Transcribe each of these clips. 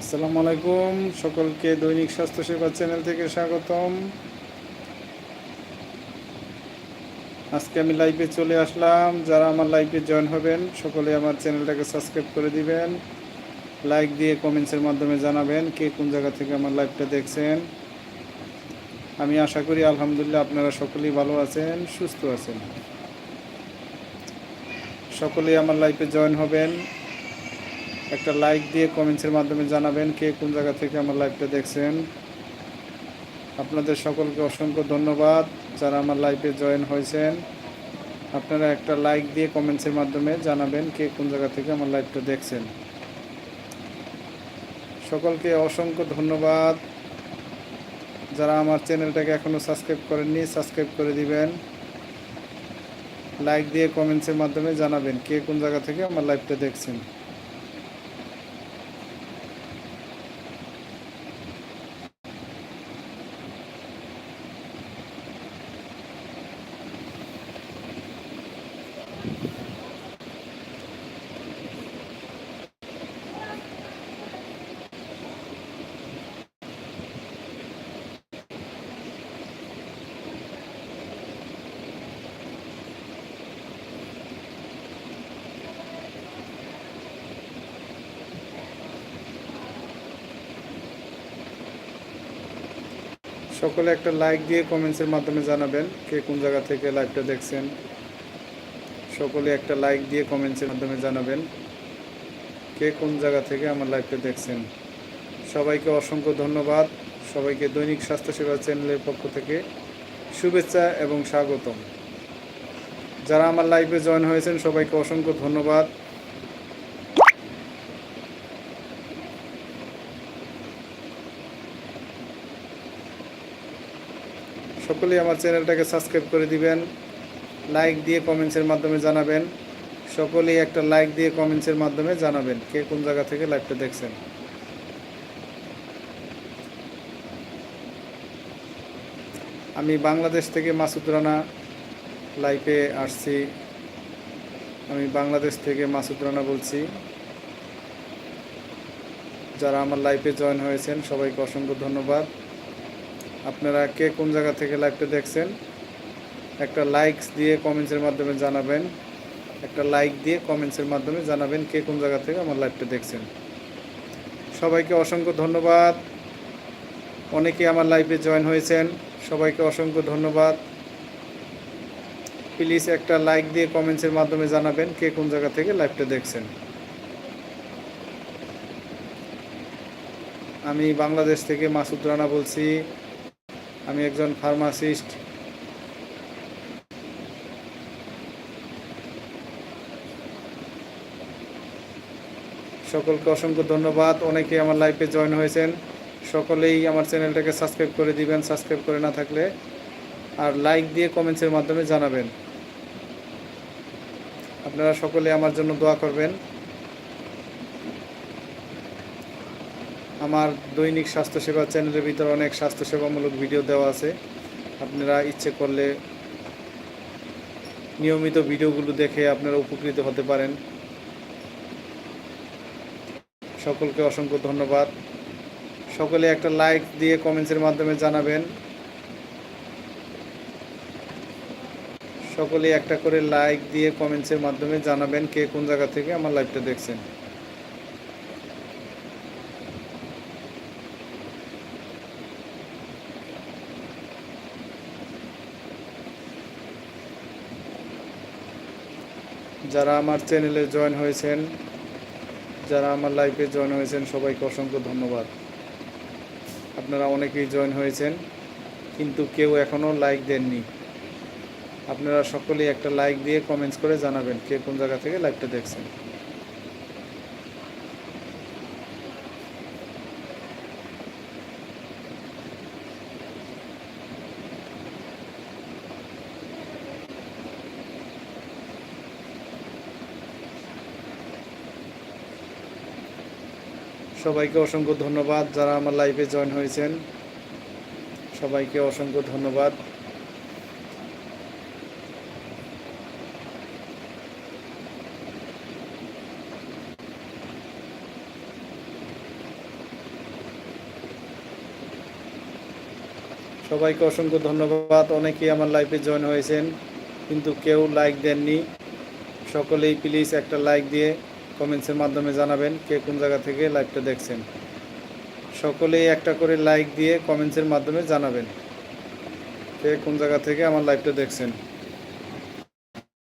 আসসালামু আলাইকুম, সকলকে দৈনিক স্বাস্থ্যসেবা চ্যানেল থেকে স্বাগতম। আজকে আমি লাইভে চলে আসলাম। যারা আমার লাইভে জয়েন হবেন, সকলে আমার চ্যানেলটাকে সাবস্ক্রাইব করে দিবেন। লাইক দিয়ে কমেন্টসের মাধ্যমে জানাবেন কে কোন জায়গা থেকে আমার লাইভটা দেখছেন। আমি আশা করি, আলহামদুলিল্লাহ আপনারা সকলেই ভালো আছেন, সুস্থ আছেন। সকলেই আমার লাইফে জয়েন হবেন। একটা লাইক দিয়ে কমেন্টসের মাধ্যমে জানাবেন কে কোন জায়গা থেকে আমার লাইভটা দেখছেন। আপনাদের সকলকে অসংখ্য ধন্যবাদ যারা আমার লাইভে জয়েন হয়েছেন। আপনারা একটা লাইক দিয়ে কমেন্টসের মাধ্যমে জানাবেন কে কোন জায়গা থেকে আমার লাইভটা দেখছেন। সকলকে অসংখ্য ধন্যবাদ। যারা আমার চ্যানেলটাকে এখনও সাবস্ক্রাইব করেননি সাবস্ক্রাইব করে দিবেন। লাইক দিয়ে কমেন্টসের মাধ্যমে জানাবেন কে কোন জায়গা থেকে আমার লাইভটা দেখছেন। সকলে একটা লাইক দিয়ে কমেন্টসের মাধ্যমে জানাবেন কে কোন জায়গা থেকে লাইভটা দেখছেন। সকলে একটা লাইক দিয়ে কমেন্টসের মাধ্যমে জানাবেন কে কোন জায়গা থেকে আমার লাইভটা দেখছেন। সবাইকে অসংখ্য ধন্যবাদ। সবাইকে দৈনিক স্বাস্থ্যসেবা চ্যানেলের পক্ষ থেকে শুভেচ্ছা এবং স্বাগতম। যারা আমার লাইভে জয়েন হয়েছেন, সবাইকে অসংখ্য ধন্যবাদ। সকলেই আমার চ্যানেলটাকে সাবস্ক্রাইব করে দিবেন লাইক দিয়ে কমেন্টসের মাধ্যমে জানাবেন, সকলেই একটা লাইক দিয়ে কমেন্টসের মাধ্যমে জানাবেন কে কোন জায়গা থেকে লাইভটা দেখছেন। আমি বাংলাদেশ থেকে মাসুদ রানা লাইভে আসছি। আমি বাংলাদেশ থেকে মাসুদ রানা বলছি। যারা আমার লাইফে জয়েন হয়েছেন, সবাইকে অসংখ্য ধন্যবাদ। আপনারা কে কোন জায়গা থেকে লাইভটা দেখছেন, একটা লাইকস দিয়ে কমেন্টসের মাধ্যমে জানাবেন, একটা লাইক দিয়ে কমেন্টসের মাধ্যমে জানাবেন কে কোন জায়গা থেকে আমার লাইভটা দেখছেন। সবাইকে অসংখ্য ধন্যবাদ। অনেকে আমার লাইভে জয়েন হয়েছেন, সবাইকে অসংখ্য ধন্যবাদ। প্লিজ একটা লাইক দিয়ে কমেন্টসের মাধ্যমে জানাবেন কে কোন জায়গা থেকে লাইভটা দেখছেন। আমি বাংলাদেশ থেকে মাসুদ রানা বলছি। আমি একজন ফার্মাসিস্ট। সকলকে অসংখ্য ধন্যবাদ। অনেকে আমার লাইফে জয়েন হয়েছেন। সকলেই আমার চ্যানেলটাকে সাবস্ক্রাইব করে দিবেন সাবস্ক্রাইব করে না থাকলে আর লাইক দিয়ে কমেন্টসের মাধ্যমে জানাবেন। আপনারা সকলে আমার জন্য দোয়া করবেন। আমার দৈনিক স্বাস্থ্যসেবা চ্যানেলের ভিতরে অনেক স্বাস্থ্যসেবামূলক ভিডিও দেওয়া আছে। আপনারা ইচ্ছে করলে নিয়মিত ভিডিওগুলো দেখে আপনারা উপকৃত হতে পারেন। সকলকে অসংখ্য ধন্যবাদ। সকলে একটা লাইক দিয়ে কমেন্টসের মাধ্যমে জানাবেন। সকলে একটা করে লাইক দিয়ে কমেন্টসের মাধ্যমে জানাবেন কে কোন জায়গা থেকে আমার লাইভটা দেখছেন। যারা আমার চ্যানেলে জয়েন হয়েছেন, যারা আমার লাইফে জয়েন হয়েছেন, সবাইকে অসংখ্য ধন্যবাদ। আপনারা অনেকেই জয়েন হয়েছেন, কিন্তু কেউ এখনও লাইক দেননি। আপনারা সকলেই একটা লাইক দিয়ে কমেন্টস করে জানাবেন, কে কোন জায়গা থেকে লাইভটা দেখছেন। সবাইকে অসংখ্য ধন্যবাদ যারা আমার লাইভে জয়েন হয়েছেন। সবাইকে অসংখ্য ধন্যবাদ। সবাইকে অসংখ্য ধন্যবাদ। অনেকেই আমার লাইফে জয়েন হয়েছেন, কিন্তু কেউ লাইক দেননি। সকলেই প্লিজ একটা লাইক দিয়ে কমেন্টসের মাধ্যমে জানাবেন কে কোন জায়গা থেকে লাইভটা দেখছেন। সকলেই একটা করে লাইক দিয়ে কমেন্টসের মাধ্যমে জানাবেন কে কোন জায়গা থেকে আমার লাইভটা দেখছেন।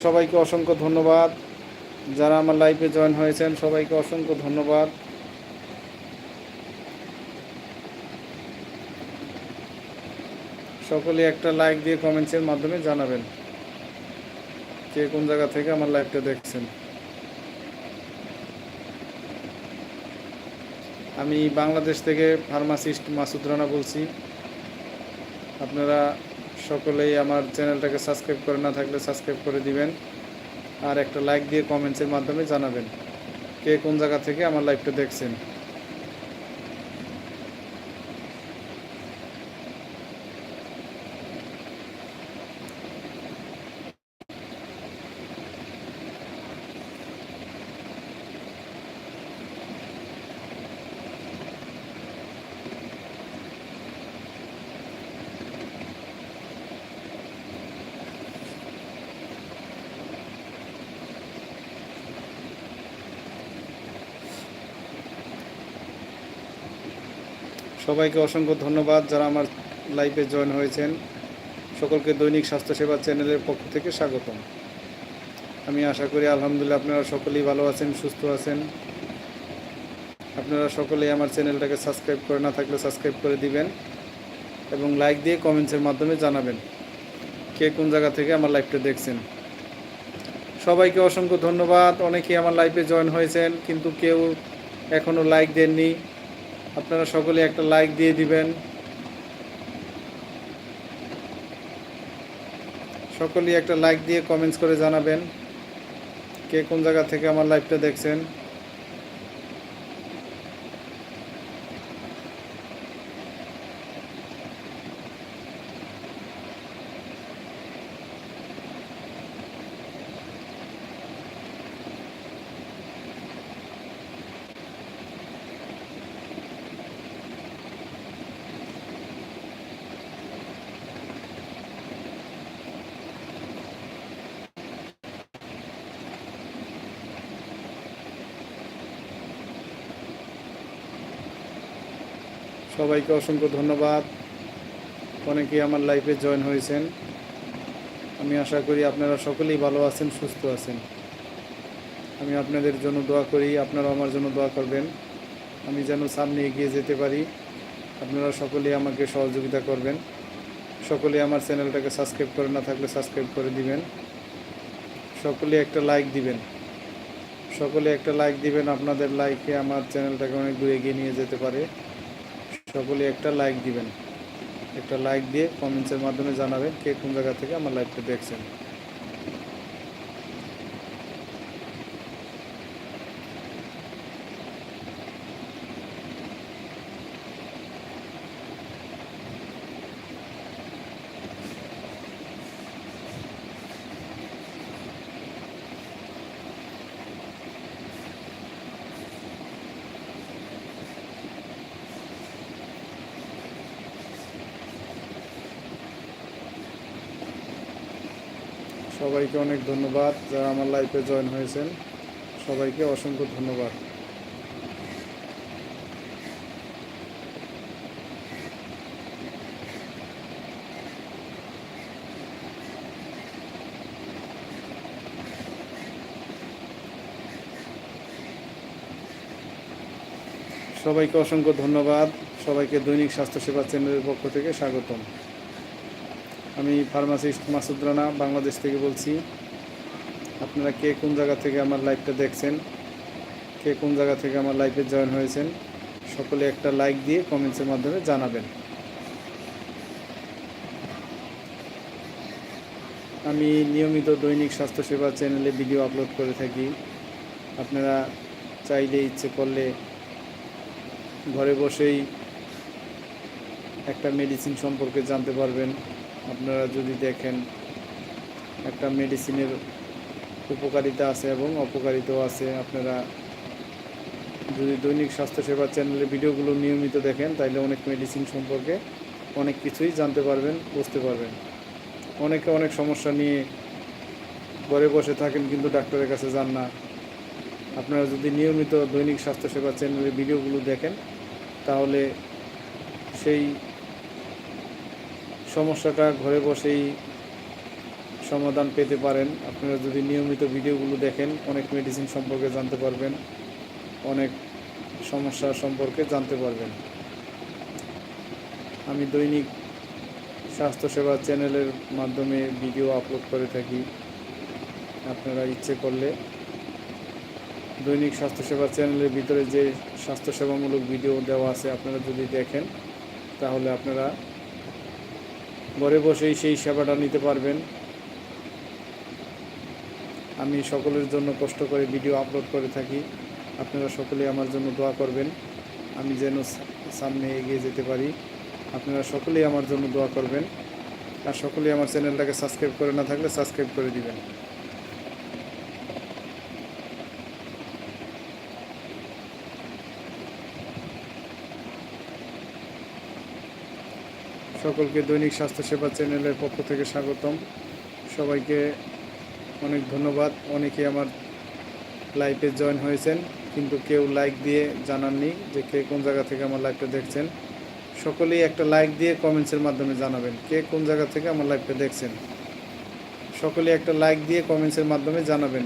সবাইকে অসংখ্য ধন্যবাদ। যারা আমার লাইভে জয়েন হয়েছেন, সবাইকে অসংখ্য ধন্যবাদ। সকলে একটা লাইক দিয়ে কমেন্টসের মাধ্যমে জানাবেন কে কোন জায়গা থেকে আমার লাইভটা দেখছেন। আমি বাংলাদেশ থেকে ফার্মাসিস্ট মাসুদ রানা বলছি। আপনারা সকলেই আমার চ্যানেলটাকে সাবস্ক্রাইব করে না থাকলে সাবস্ক্রাইব করে দিবেন আর একটা লাইক দিয়ে কমেন্টসের মাধ্যমে জানাবেন। কে কোন জায়গা থেকে আমার লাইভটা দেখছেন? সবাইকে অসংখ্য ধন্যবাদ যারা আমার লাইভে জয়েন হয়েছেন। সকলকে দৈনিক স্বাস্থ্যসেবা চ্যানেলের পক্ষ থেকে স্বাগতম। আমি আশা করি আলহামদুলিল্লাহ আপনারা সকলেই ভালো আছেন, সুস্থ আছেন। আপনারা সকলেই আমার চ্যানেলটাকে সাবস্ক্রাইব করে না থাকলে সাবস্ক্রাইব করে দিবেন এবং লাইক দিয়ে কমেন্টসের মাধ্যমে জানাবেন কে কোন জায়গা থেকে আমার লাইভটা দেখছেন। সবাইকে অসংখ্য ধন্যবাদ। অনেকেই আমার লাইভে জয়েন হয়েছেন, কিন্তু কেউ এখনও লাইক দেননি। আপনারা সকলে একটা লাইক দিয়ে দিবেন। সকলেই একটা লাইক দিয়ে কমেন্টস করে জানাবেন। কে কোন জায়গা থেকে আমার লাইভটা দেখছেন? সবাইকে অসংখ্য ধন্যবাদ। অনেকেই আমার লাইফে জয়েন হয়েছেন। আমি আশা করি আপনারা সকলেই ভালো আছেন, সুস্থ আছেন। আমি আপনাদের জন্য দোয়া করি, আপনারা আমার জন্য দোয়া করবেন। আমি যেন সামনে এগিয়ে যেতে পারি। আপনারা সকলেই আমাকে সহযোগিতা করবেন। সকলে আমার চ্যানেলটাকে সাবস্ক্রাইব করে না থাকলে সাবস্ক্রাইব করে দিবেন। সকলে একটা লাইক দিবেন। সকলে একটা লাইক দিবেন, আপনাদের লাইকে আমার চ্যানেলটাকে অনেক দূর এগিয়ে নিয়ে যেতে পারে। সকলে একটা লাইক দিবেন। একটা লাইক দিয়ে কমেন্টসের মাধ্যমে জানাবেন কে কোন জায়গা থেকে আমার লাইভটা দেখছেন। সবাইকে অনেক ধন্যবাদ যারা আমার লাইফে জয়েন হয়েছেন। সবাইকে অসংখ্য ধন্যবাদ। সবাইকে অসংখ্য ধন্যবাদ। সবাইকে দৈনিক স্বাস্থ্যসেবা চ্যানেলের পক্ষ থেকে স্বাগতম। আমি ফার্মাসিস্ট মাসুদ রানা, বাংলাদেশ থেকে বলছি। আপনারা কে কোন জায়গা থেকে আমার লাইভটা দেখছেন? কে কোন জায়গা থেকে আমার লাইভে জয়েন হয়েছেন? সকলে একটা লাইক দিয়ে কমেন্টসের মাধ্যমে জানাবেন। আমি নিয়মিত দৈনিক স্বাস্থ্যসেবা চ্যানেলে ভিডিও আপলোড করে থাকি। আপনারা চাইলে ইচ্ছে করলে ঘরে বসেই একটা মেডিসিন সম্পর্কে জানতে পারবেন। আপনারা যদি দেখেন, একটা মেডিসিনের উপকারিতা আছে এবং অপকারিতাও আছে। আপনারা যদি দৈনিক স্বাস্থ্যসেবা চ্যানেলে ভিডিওগুলো নিয়মিত দেখেন তাহলে অনেক মেডিসিন সম্পর্কে অনেক কিছুই জানতে পারবেন, বুঝতে পারবেন। অনেকে অনেক সমস্যা নিয়ে ঘরে বসে থাকেন, কিন্তু ডাক্তারের কাছে যান না। আপনারা যদি নিয়মিত দৈনিক স্বাস্থ্যসেবা চ্যানেলের ভিডিওগুলো দেখেন, তাহলে সেই সমস্যাটা ঘরে বসেই সমাধান পেতে পারেন। আপনারা যদি নিয়মিত ভিডিওগুলো দেখেন, অনেক মেডিসিন সম্পর্কে জানতে পারবেন, অনেক সমস্যা সম্পর্কে জানতে পারবেন। আমি দৈনিক স্বাস্থ্যসেবা চ্যানেলের মাধ্যমে ভিডিও আপলোড করে থাকি। আপনারা ইচ্ছে করলে দৈনিক স্বাস্থ্যসেবা চ্যানেলের ভিতরে যে স্বাস্থ্যসেবামূলক ভিডিও দেওয়া আছে, আপনারা যদি দেখেন, তাহলে আপনারা ঘরে বসেই সেই সেবাটা নিতে পারবেন। আমি সকলের জন্য কষ্ট করে ভিডিও আপলোড করে থাকি। আপনারা সকলেই আমার জন্য দোয়া করবেন। আমি যেন সামনে এগিয়ে যেতে পারি। আপনারা সকলেই আমার জন্য দোয়া করবেন। আর সকলেই আমার চ্যানেলটাকে সাবস্ক্রাইব করে না থাকলে সাবস্ক্রাইব করে দিবেন। সকলকে দৈনিক স্বাস্থ্যসেবা চ্যানেলের পক্ষ থেকে স্বাগতম। সবাইকে অনেক ধন্যবাদ। অনেকে আমার লাইভে জয়েন হয়েছেন, কিন্তু কেউ লাইক দিয়ে জানাননি যে কে কোন জায়গা থেকে আমার লাইভটা দেখছেন। সকলেই একটা লাইক দিয়ে কমেন্টসের মাধ্যমে জানাবেন কে কোন জায়গা থেকে আমার লাইভটা দেখছেন। সকলেই একটা লাইক দিয়ে কমেন্টসের মাধ্যমে জানাবেন।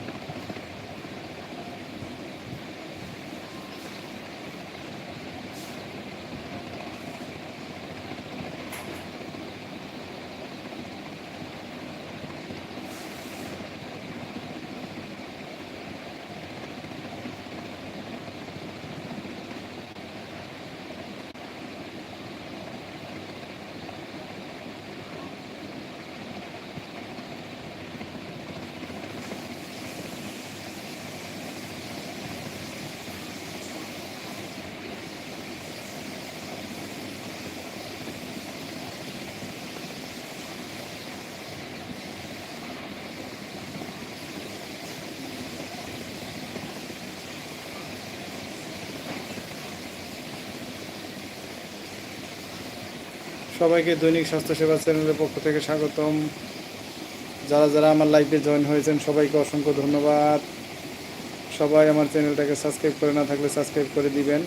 সবাইকে দৈনিক স্বাস্থ্যসেবা চ্যানেলের পক্ষ থেকে স্বাগতম। যারা যারা আমার লাইফে জয়েন হয়েছেন, সবাইকে অসংখ্য ধন্যবাদ। সবাই আমার চ্যানেলটাকে সাবস্ক্রাইব করে না থাকলে সাবস্ক্রাইব করে দিবেন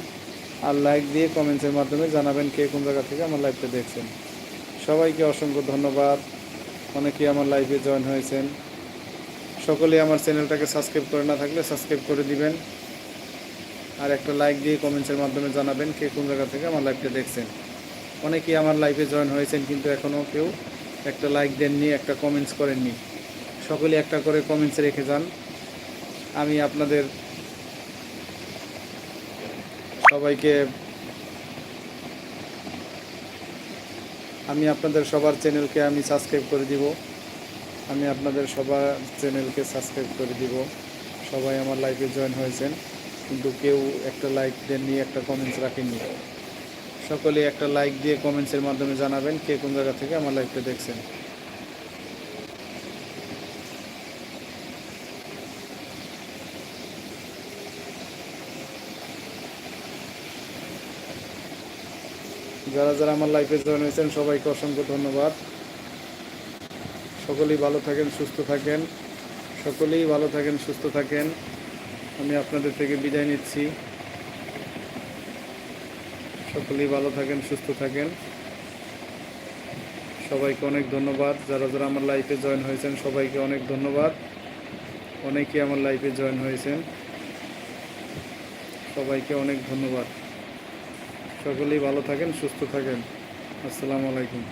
আর লাইক দিয়ে কমেন্টসের মাধ্যমে জানাবেন কে কোন জায়গা থেকে আমার লাইভটা দেখছেন। সবাইকে অসংখ্য ধন্যবাদ। অনেকেই আমার লাইভে জয়েন হয়েছেন। সকলেই আমার চ্যানেলটাকে সাবস্ক্রাইব করে না থাকলে সাবস্ক্রাইব করে দিবেন আর একটা লাইক দিয়ে কমেন্টসের মাধ্যমে জানাবেন কে কোন জায়গা থেকে আমার লাইভটা দেখছেন। অনেকেই আমার লাইফে জয়েন হয়েছেন, কিন্তু এখনও কেউ একটা লাইক দেননি, একটা কমেন্টস করেননি। সকলে একটা করে কমেন্টস রেখে যান। আমি আপনাদের সবাইকে আমি আপনাদের সবার চ্যানেলকে আমি সাবস্ক্রাইব করে দিব। আমি আপনাদের সবার চ্যানেলকে সাবস্ক্রাইব করে দিব। সবাই আমার লাইফে জয়েন হয়েছেন, কিন্তু কেউ একটা লাইক দেননি, একটা কমেন্টস রাখেননি। সকলে একটা লাইক দিয়ে কমেন্টসের মাধ্যমে জানাবেন কে কোন জায়গা থেকে আমার লাইভটা দেখছেন। যারা যারা আমার লাইফে জয়েন হয়েছেন, সবাইকে অসংখ্য ধন্যবাদ। সকলেই ভালো থাকেন, সুস্থ থাকেন। সকলেই ভালো থাকেন, সুস্থ থাকেন। আমি আপনাদের থেকে বিদায় নিচ্ছি। সকলেই ভালো থাকেন, সুস্থ থাকেন। সবাইকে অনেক ধন্যবাদ। যারা যারা আমার লাইফে জয়েন হয়েছেন, সবাইকে অনেক ধন্যবাদ। অনেকেই আমার লাইফে জয়েন হয়েছেন। সবাইকে অনেক ধন্যবাদ। সকলেই ভালো থাকেন, সুস্থ থাকেন। আসসালামু আলাইকুম।